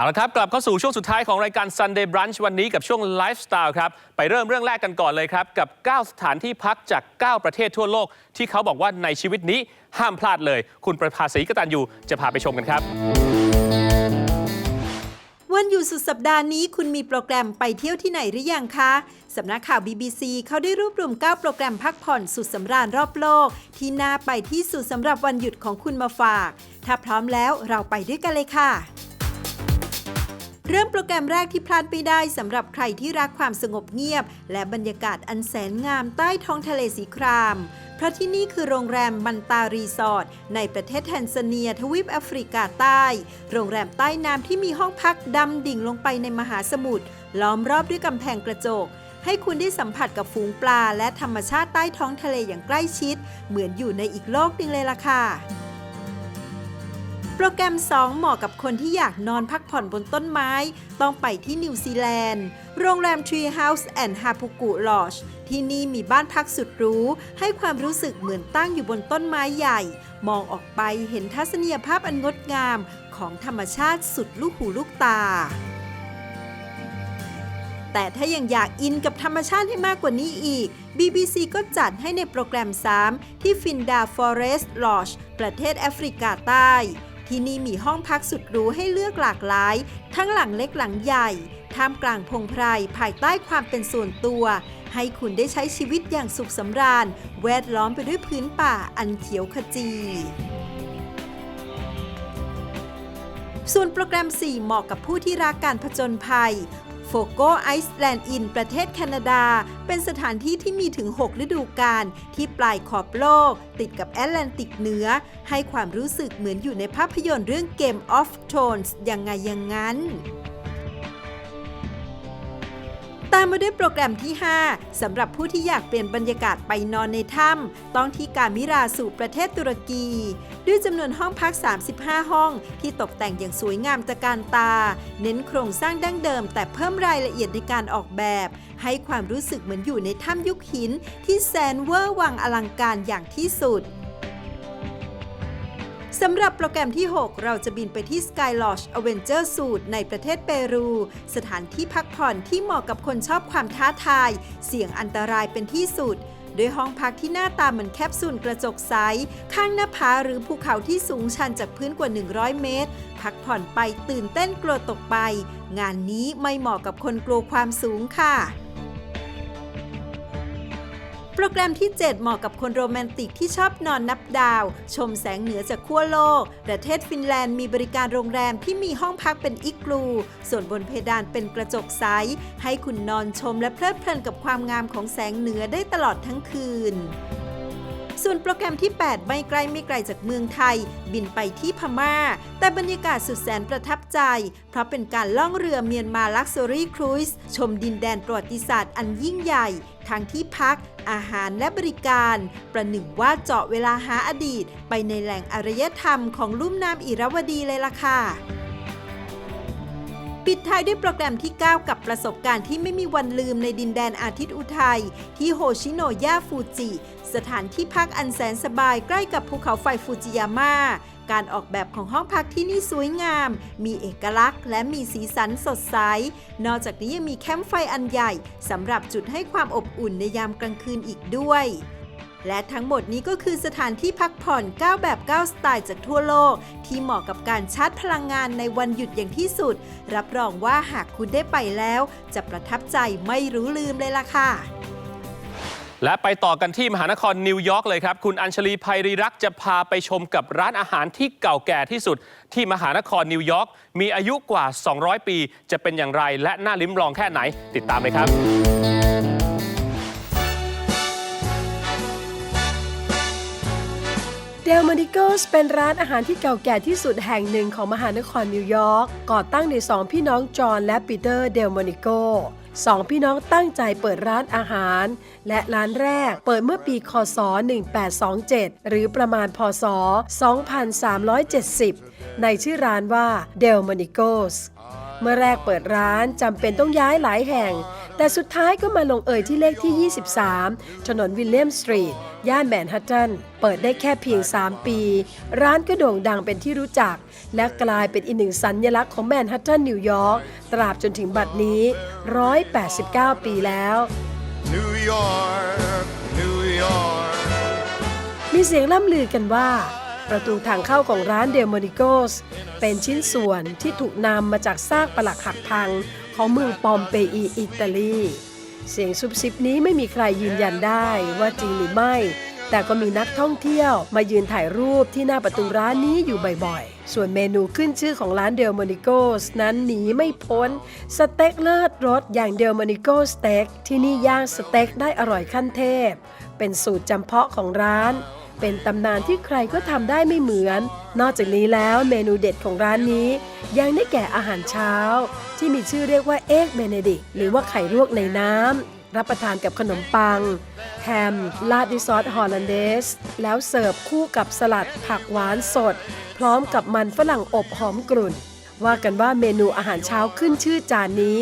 เอาละครับ กลับเข้าสู่ช่วงสุดท้ายของรายการ Sunday Brunch วันนี้กับช่วงไลฟ์สไตล์ครับ ไปเริ่มเรื่องแรกกันก่อนเลยครับ กับ 9 สถานที่พักจาก 9 ประเทศทั่วโลก ที่เขาบอกว่าในชีวิตนี้ห้ามพลาดเลย คุณประภาสีกตันยูจะพาไปชมกันครับวันหยุดสุดสัปดาห์นี้คุณมีโปรแกรมไปเที่ยวที่ไหนหรือยังคะ สำนักข่าว BBC เขาได้รวบรวม 9 โปรแกรมพักผ่อนสุดสำราญรอบโลก ที่น่าไปที่สุดสำหรับวันหยุดของคุณมาฝาก ถ้าพร้อมแล้วเราไปด้วยกันเลยค่ะ เริ่มโปรแกรมแรกที่พลาดไม่ได้สำหรับใครที่รักความสงบเงียบ และบรรยากาศอันแสนงามใต้ท้องทะเลสีคราม เพราะที่นี่คือโรงแรมมันตารีสอร์ทในประเทศแทนซาเนียทวีปแอฟริกาใต้ โรงแรมใต้น้ำที่มีห้องพักดำดิ่งลงไปในมหาสมุทรล้อมรอบด้วยกำแพงกระจก ให้คุณได้สัมผัสกับฝูงปลา และธรรมชาติใต้ท้องทะเลอย่างใกล้ชิด เหมือนอยู่ในอีกโลกหนึ่งเลยล่ะค่ะ รแกรม 2 เหมาะกับคนที่อยากนอนพักผ่อนบนต้นไม้ ต้องไปที่นิวซีแลนด์ โรงแรม Tree House and Hapuku Lodge ที่นี่มีบ้านพักสุดหรู ให้ความรู้สึกเหมือนตั้งอยู่บนต้นไม้ใหญ่ มองออกไปเห็นทัศนียภาพอันงดงามของธรรมชาติสุดลูกหูลูกตา แต่ถ้ายังอยากอินกับธรรมชาติให้มากกว่านี้อีก BBC ก็จัดให้ในโปรแกรม 3 ที่ฟินดา Forest Lodge ประเทศแอฟริกาใต้ ที่นี่มีห้องพักสุดหรูให้เลือกหลากหลาย ทั้งหลังเล็กหลังใหญ่ ท่ามกลางพงไพรภายใต้ความเป็นส่วนตัว ให้คุณได้ใช้ชีวิตอย่างสุขสำราญ แวดล้อมไปด้วยพื้นป่าอันเขียวขจีส่วนโปรแกรม 4 เหมาะกับผู้ที่รักการผจญภัย โฟโกไอซ์แลนด์อินประเทศแคนาดา เป็นสถานที่ที่มีถึง 6 ฤดูกาลที่ปลายขอบโลก ติดกับแอตแลนติกเหนือ ให้ความรู้สึกเหมือนอยู่ในภาพยนตร์เรื่อง Game of Thrones ยังไงอย่างนั้น ตามมาด้วยโปรแกรมที่ 5สำหรับผู้ที่อยากเปลี่ยนบรรยากาศไปนอนในถ้ำต้องที่กามิราสู่ประเทศตุรกี ด้วยจำนวนห้องพัก 35 ห้อง ที่ตกแต่งอย่างสวยงามตะการตา เน้นโครงสร้างดั้งเดิม แต่เพิ่มรายละเอียดในการออกแบบ ให้ความรู้สึกเหมือนอยู่ในถ้ำยุคหิน ที่แสนเวอร์วังอลังการอย่างที่สุด สำหรับโปรแกรมที่ 6 เราจะบินไปที่ Sky Lodge Avenger s u i t ในประเทศเปรู สถานที่พักผ่อนที่เหมาะกับคนชอบความท้าทาย เสี่ยงอันตรายเป็นที่สุดด้วยห้องพักที่หน้าตาเหมือนแคปซูลกระจกใส ข้างหน้าผาหรือภูเขาที่สูงชันจากพื้นกว่า 100 เมตร พักผ่อนไปตื่นเต้นกลัวตกไป งานนี้ไม่เหมาะกับคนกลัวความสูงค่ะ โปรแกรมที่ 7 เหมาะกับคนโรแมนติกที่ชอบนอนนับดาว ชมแสงเหนือจากขั้วโลก ประเทศฟินแลนด์มีบริการโรงแรมที่มีห้องพักเป็นอิกลู ส่วนบนเพดานเป็นกระจกใส ให้คุณนอนชมและเพลิดเพลินกับความงามของแสงเหนือได้ตลอดทั้งคืนส่วนโปรแกรมที่ 8 ไม่ไกลไม่ไกลจากเมืองไทย บินไปที่พม่า แต่บรรยากาศสุดแสนประทับใจ เพราะเป็นการล่องเรือเมียนมาลักซ์รี่ครูซชมดินแดนประวัติศาสตร์อันยิ่งใหญ่ ทั้งที่พัก อาหารและบริการ ประหนึ่งว่าเจาะเวลาหาอดีต ไปในแหล่งอารยธรรมของลุ่มน้ำอิรวดีเลยล่ะค่ะปิดท้ายด้วยโปรแกรมที่ 9 กับประสบการณ์ที่ไม่มีวันลืมในดินแดนอาทิตย์อุทัย ที่โฮชิโนยาฟูจิ สถานที่พักอันแสนสบายใกล้กับภูเขาไฟฟูจิยาม่า การออกแบบของห้องพักที่นี่สวยงาม มีเอกลักษณ์และมีสีสันสดใส นอกจากนี้ยังมีแคมป์ไฟอันใหญ่สำหรับจุดให้ความอบอุ่นในยามกลางคืนอีกด้วยและทั้งหมดนี้ก็คือสถานที่พักผ่อน 9 แบบ 9 สไตล์จากทั่วโลก ที่เหมาะกับการชาร์จพลังงานในวันหยุดอย่างที่สุด รับรองว่าหากคุณได้ไปแล้ว จะประทับใจไม่รู้ลืมเลยล่ะค่ะ และไปต่อกันที่มหานครนิวยอร์กเลยครับ คุณอัญชลีภัยรีรักจะพาไปชมกับร้านอาหารที่เก่าแก่ที่สุด ที่มหานครนิวยอร์กมีอายุกว่า 200 ปี จะเป็นอย่างไรและน่าลิ้มลองแค่ไหน ติดตามเลยครับ ดลมานิโกสเป็นร้านอาหารที่เก่าแก่ที่สุดแห่งหนึ่งของมหานครนิวยอร์ก ก่อตั้งโดยสองพี่น้องจอห์นและปีเตอร์เดลมานิโกสองพี่น้องตั้งใจเปิดร้านอาหาร และร้านแรกเปิดเมื่อปีคศ 1827 หรือประมาณพศ 2370 ในชื่อร้านว่าเดลมานิโกสเมื่อแรกเปิดร้านจำเป็นต้องย้ายหลายแห่ง แต่สุดท้ายก็มาลงเอยที่เลขที่ 23 ถนนวิลเลียมสตรีท ย่านแมนฮัตตัน เปิดได้แค่เพียง 3 ปี ร้านก็โด่งดังเป็นที่รู้จัก และกลายเป็นอีกหนึ่งสัญลักษณ์ของแมนฮัตตันนิวยอร์ก ตราบจนถึงบัดนี้ 189 ปีแล้ว New York, New York. มีเสียงล่ำลือกันว่า ประตูทางเข้าของร้านเดลโมนิโกสเป็นชิ้นส่วนที่ถูกนำมาจากซากปลักหักพังของเมืองปอมเปอีอิตาลี เสียงซุบซิบนี้ไม่มีใครยืนยันได้ว่าจริงหรือไม่ แต่ก็มีนักท่องเที่ยวมายืนถ่ายรูปที่หน้าประตูร้านนี้อยู่บ่อยๆ ส่วนเมนูขึ้นชื่อของร้านเดลโมนิโกสนั้นหนีไม่พ้น สเต็กเลิศรสอย่างเดลโมนิโกสเต็กที่นี่ย่างสเต็กได้อร่อยขั้นเทพ เป็นสูตรจำเพาะของร้าน เป็นตำนานที่ใครก็ทำได้ไม่เหมือน นอกจากนี้แล้วเมนูเด็ดของร้านนี้ ยังได้แก่อาหารเช้า ที่มีชื่อเรียกว่าเอ็กเบเนดิกหรือว่าไข่ลวกในน้ำรับประทานกับขนมปัง แฮมลาดด้วยซอสฮอลแลนเดส แล้วเสิร์ฟคู่กับสลัดผักหวานสด พร้อมกับมันฝรั่งอบหอมกรุ่นว่ากันว่าเมนูอาหารเช้าขึ้นชื่อจานนี้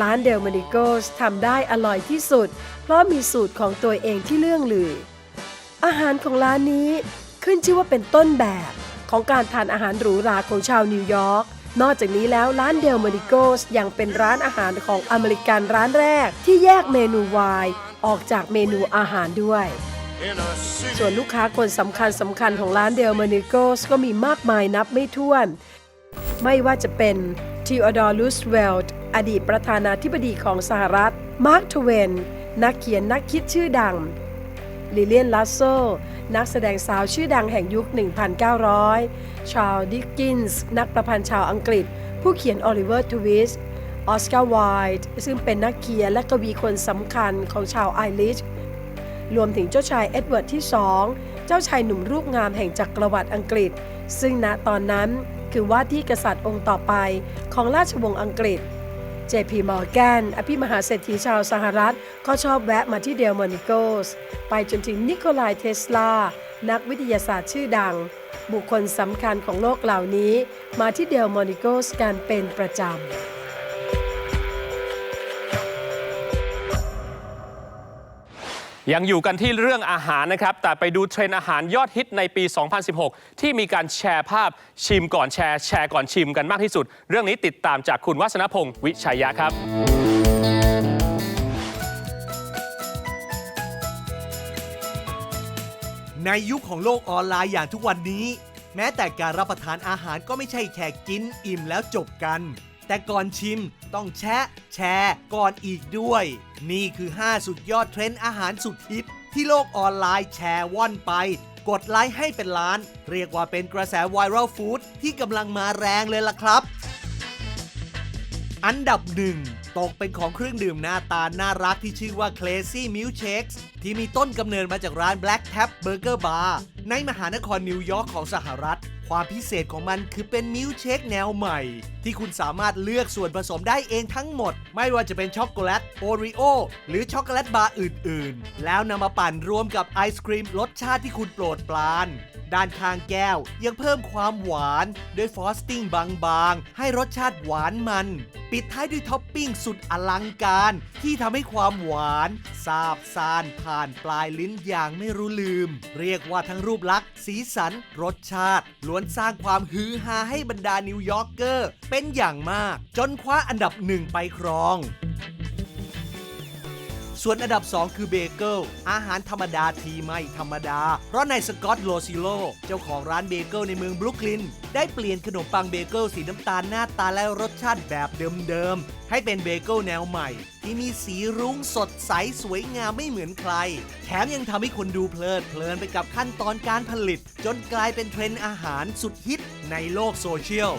ร้านเดลมานิโกสทำได้อร่อยที่สุด เพราะมีสูตรของตัวเองที่เลื่องลือ อาหารของร้านนี้ขึ้นชื่อว่าเป็นต้นแบบของการทานอาหารหรูหราของชาวนิวยอร์ก นอกจากนี้แล้วร้านเดลมาริโกสยังเป็นร้านอาหารของอเมริกันร้านแรก ที่แยกเมนูไวน์ออกจากเมนูอาหารด้วย ส่วนลูกค้าคนสำคัญสำคัญของร้านเดลมาริโกสก็มีมากมายนับไม่ถ้วน ไม่ว่าจะเป็นทีโอดอร์ลูสเวลต์อดีตประธานาธิบดีของสหรัฐ มาร์คทเวน นักเขียนนักคิดชื่อดัง ลิเลียนลัสโซนักแสดงสาวชื่อดังแห่งยุค 1900 ชาร์ลดิกกินส์นักประพันธ์ชาวอังกฤษ ผู้เขียนโอลิเวอร์ทวิสออสการ์ไวท์ซึ่งเป็นนักเขียนและกวีคนสำคัญของชาวไอริชรวมถึงเจ้าชายเอ็ดเวิร์ดที่2เจ้าชายหนุ่มรูปงามแห่งจักรวรรดิอังกฤษ ซึ่งณตอนนั้นคือว่าที่กษัตริย์องค์ต่อไปของราชวงศ์อังกฤษ JP Morgan อภิมหาเศรษฐีชาวสหรัฐ ก็ชอบแวะมาที่เดลมอนิโกส ไปจนถึงนิโคลายเทสลา นักวิทยาศาสตร์ชื่อดัง บุคคลสำคัญของโลกเหล่านี้ มาที่เดลมอนิโกสกันเป็นประจำ ยังอยู่กันที่เรื่องอาหารนะครับ แต่ไปดูเทรนด์อาหารยอดฮิตในปี 2016 ที่มีการแชร์ภาพชิมก่อนแชร์ แชร์ก่อนชิมกันมากที่สุด เรื่องนี้ติดตามจากคุณวัฒนพงศ์วิชัยยะครับ ในยุคของโลกออนไลน์อย่างทุกวันนี้ แม้แต่การรับประทานอาหารก็ไม่ใช่แค่กินอิ่มแล้วจบกัน แต่ก่อนชิมต้องแชะ แชร์ก่อนอีกด้วย นี่คือ 5 สุดยอดเทรนด์อาหารสุดฮิต ที่โลกออนไลน์แชร์ว่อนไป กดไลค์ให้เป็นล้าน เรียกว่าเป็นกระแสไวรัลฟู้ดที่กำลังมาแรงเลยล่ะครับ อันดับหนึ่งตกเป็นของเครื่องดื่มหน้าตาน่ารักที่ชื่อว่า Crazy Milkshakes ที่มีต้นกำเนิดมาจากร้าน Black Tap Burger Bar ในมหานครนิวยอร์กของสหรัฐ ความพิเศษของมันคือเป็นมิลค์เชคแนวใหม่ ที่คุณสามารถเลือกส่วนผสมได้เองทั้งหมด ไม่ว่าจะเป็นช็อกโกแลตโอริโอหรือช็อกโกแลตบาร์อื่นๆ แล้วนำมาปั่นรวมกับไอศครีมรสชาติที่คุณโปรดปราน ด้านข้างแก้วยังเพิ่มความหวานด้วยฟรอสติ้งบางๆ ให้รสชาติหวานมัน ปิดท้ายด้วยท็อปปิ้งสุดอลังการ ที่ทำให้ความหวานซาบซ่านผ่านปลายลิ้นอย่างไม่รู้ลืม เรียกว่าทั้งรูปลักษณ์ สีสัน รสชาติ ล้วนสร้างความฮือฮาให้บรรดานิวยอร์กเกอร์ เป็นอย่างมาก จนคว้าอันดับหนึ่งไปครอง ส่วนอันดับ 2 คือเบเกิลอาหารธรรมดาทีไม่ธรรมดา เพราะนายสกอตต์โลซิโลเจ้าของร้านเบเกิลในเมืองบรุกลิน ได้เปลี่ยนขนมปังเบเกิลสีน้ำตาลหน้าตาและรสชาติแบบเดิมๆ ให้เป็นเบเกิลแนวใหม่ ที่มีสีรุ้งสดใสสวยงามไม่เหมือนใคร แถมยังทำให้คนดูเพลิดเพลินไปกับขั้นตอนการผลิต จนกลายเป็นเทรนด์อาหารสุดฮิตในโลกโซเชียล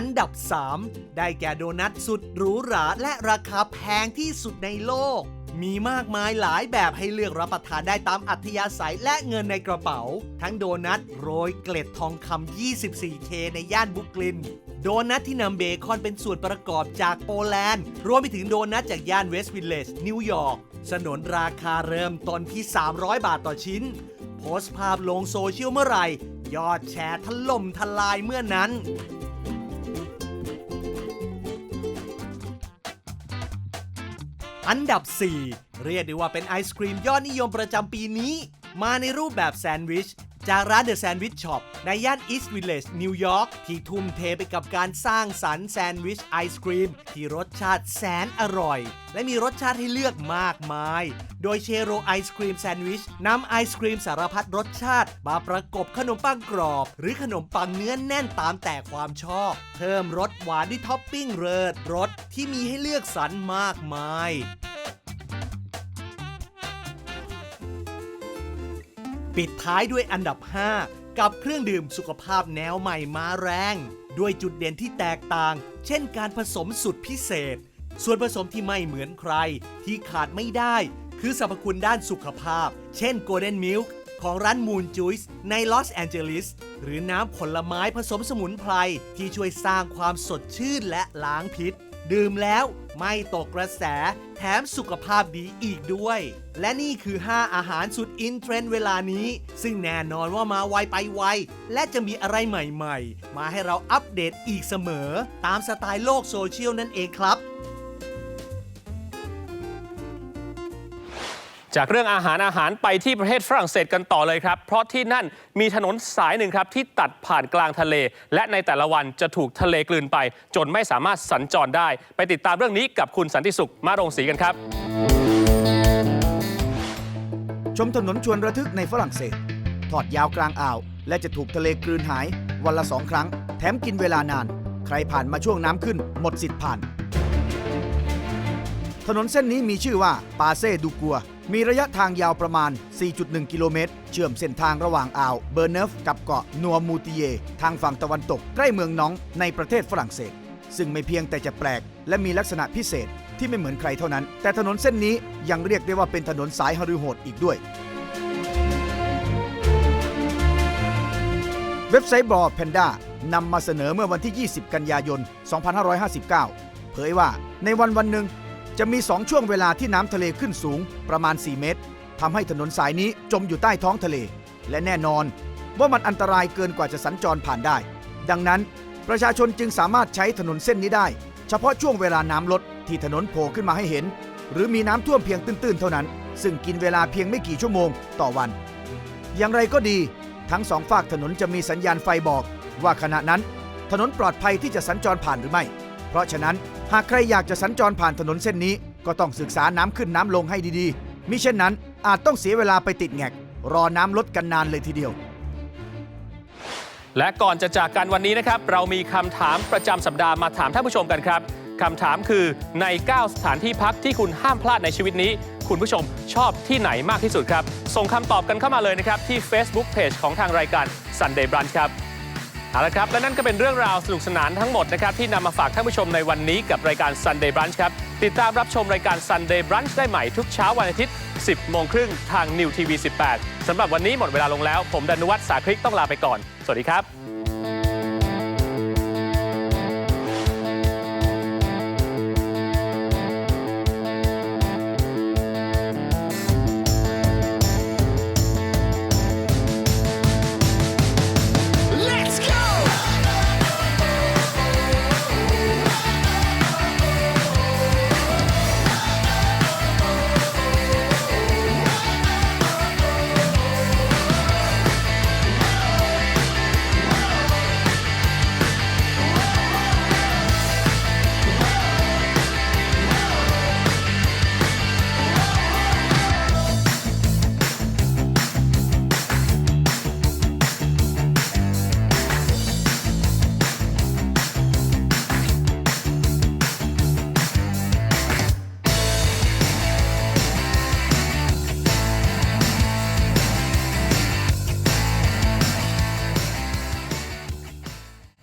อันดับ 3 ได้แก่โดนัทสุดหรูหราและราคาแพงที่สุดในโลก มีมากมายหลายแบบให้เลือกรับประทานได้ตามอัธยาศัยและเงินในกระเป๋า ทั้งโดนัทโรยเกล็ดทองคำ 24K ในย่านบุกลิน โดนัทที่นำเบคอนเป็นส่วนประกอบจากโปแลนด์ รวมไปถึงโดนัทจากย่านเวสต์วิลเลจนิวยอร์กสนนราคาเริ่มต้นที่ 300 บาทต่อชิ้น โพสต์ภาพลงโซเชียลเมื่อไหร่ ยอดแชร์ถล่มทลายเมื่อนั้น อันดับ 4 เรียกได้ว่าเป็นไอศครีมยอดนิยมประจำปีนี้ มาในรูปแบบแซนด์วิช จากร้าน The Sandwich Shop ในย่าน East Village นิวยอร์กที่ทุ่มเทไปกับการสร้างสรรค์แซนด์วิชไอศครีม ที่รสชาติแสนอร่อย และมีรสชาติให้เลือกมากมาย โดยเชโรไอศครีมแซนด์วิชนำไอศครีมสารพัดรสชาติ มาประกบขนมปังกรอบ หรือขนมปังเนื้อนแน่นตามแต่ความชอบ เพิ่มรสหวานด้วยท็อปปิ้งเริดรสที่มีให้เลือกสรรมากมาย ปิดท้ายด้วยอันดับ 5 กับเครื่องดื่มสุขภาพแนวใหม่มาแรง ด้วยจุดเด่นที่แตกต่าง เช่นการผสมสุดพิเศษ ส่วนผสมที่ไม่เหมือนใครที่ขาดไม่ได้ คือสรรพคุณด้านสุขภาพ เช่น Golden Milk ของร้าน Moon Juice ในลอสแอนเจลิสหรือน้ำผลไม้ผสมสมุนไพรที่ช่วยสร้างความสดชื่นและล้างพิษ ดื่มแล้วไม่ตกกระแส แถมสุขภาพดีอีกด้วย และนี่คือ 5 อาหารสุดอินเทรนด์เวลานี้ ซึ่งแน่นอนว่ามาไวไปไว และจะมีอะไรใหม่ๆ มาให้เราอัปเดตอีกเสมอ ตามสไตล์โลกโซเชียลนั่นเองครับ จากเรื่องอาหารอาหารไปที่ประเทศฝรั่งเศสกันต่อเลยครับ เพราะที่นั่นมีถนนสายหนึ่งครับที่ตัดผ่านกลางทะเล และในแต่ละวันจะถูกทะเลกลืนไป จนไม่สามารถสัญจรได้ ไปติดตามเรื่องนี้กับคุณสันติสุขมารงศรีกันครับ ชมถนนชวนระทึกในฝรั่งเศส ทอดยาวกลางอ่าว และจะถูกทะเลกลืนหาย วันละสองครั้ง แถมกินเวลานาน ใครผ่านมาช่วงน้ำขึ้น หมดสิทธิ์ผ่าน ถนนเส้นนี้มีชื่อว่าปาเซดูกัว มีระยะทางยาวประมาณ 4.1 กิโลเมตร เชื่อมเส้นทางระหว่างอ่าวเบอร์เนฟกับเกาะนัวมูติเย ทางฝั่งตะวันตกใกล้เมืองน้องในประเทศฝรั่งเศส ซึ่งไม่เพียงแต่จะแปลก และมีลักษณะพิเศษที่ไม่เหมือนใครเท่านั้น แต่ถนนเส้นนี้ยังเรียกได้ว่าเป็นถนนสายฮารือโหดอีกด้วย เว็บไซต์บอแพนด้านำมาเสนอเมื่อวันที่ 20 กันยายน 2559 เผยว่าในวันวันหนึ่ง จะมี 2 ช่วงเวลาที่น้ำทะเลขึ้นสูงประมาณ 4 เมตรทำให้ถนนสายนี้จมอยู่ใต้ท้องทะเล และแน่นอนว่ามันอันตรายเกินกว่าจะสัญจรผ่านได้ ดังนั้น ประชาชนจึงสามารถใช้ถนนเส้นนี้ได้ เฉพาะช่วงเวลาน้ำลดที่ถนนโผล่ขึ้นมาให้เห็น หรือมีน้ำท่วมเพียงตื้นๆ เท่านั้น ซึ่งกินเวลาเพียงไม่กี่ชั่วโมงต่อวัน อย่างไรก็ดี ทั้งสองฝากถนนจะมีสัญญาณไฟบอก ว่าขณะนั้น ถนนปลอดภัยที่จะสัญจรผ่านหรือไม่ เพราะฉะนั้น หากใครอยากจะสัญจรผ่านถนนเส้นนี้ ก็ต้องศึกษาน้ำขึ้นน้ำลงให้ดีๆมิเช่นนั้นอาจต้องเสียเวลาไปติดแงก รอน้ำลดกันนานเลยทีเดียว และก่อนจะจากกันวันนี้นะครับ เรามีคำถามประจำสัปดาห์มาถามท่านผู้ชมกันครับคำถามคือใน 9 สถานที่พักที่คุณห้ามพลาดในชีวิตนี้ คุณผู้ชมชอบที่ไหนมากที่สุดครับ ส่งคำตอบกันเข้ามาเลยนะครับ ที่ Facebook Page ของทางรายการ Sunday Brunch ครับ เอาละครับและนั่นก็เป็นเรื่องราวสนุกสนานทั้งหมดนะครับที่นำมาฝากท่านผู้ชมในวันนี้กับรายการ Sunday Brunch ครับ ติดตามรับชมรายการ Sunday Brunch ได้ใหม่ทุกเช้าวันอาทิตย์ 10 โมงครึ่งทาง New TV 18สำหรับวันนี้หมดเวลาลงแล้ว ผมดนุวัฒน์สาคริกต้องลาไปก่อน สวัสดีครับ